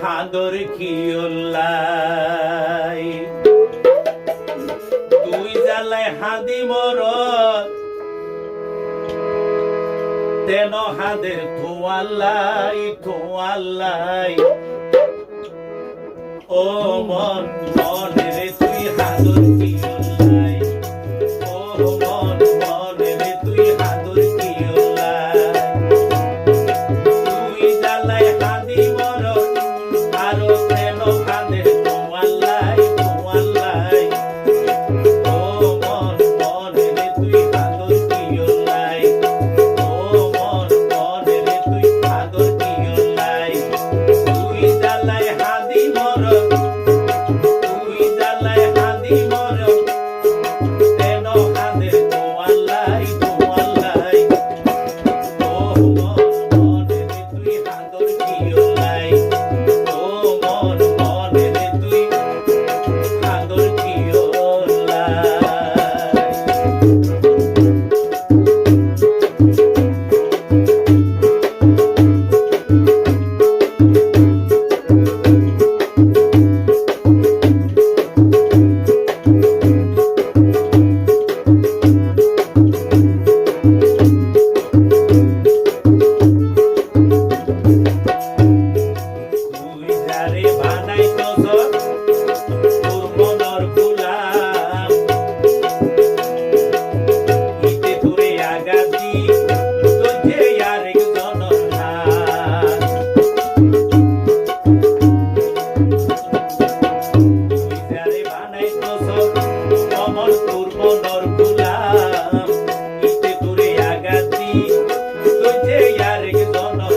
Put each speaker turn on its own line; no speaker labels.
খাদর কি তুই জালাই হাদি মর তেন হাদের থোয়াল্লাই থোয়াল্লাই। ও মন। Hare Krishna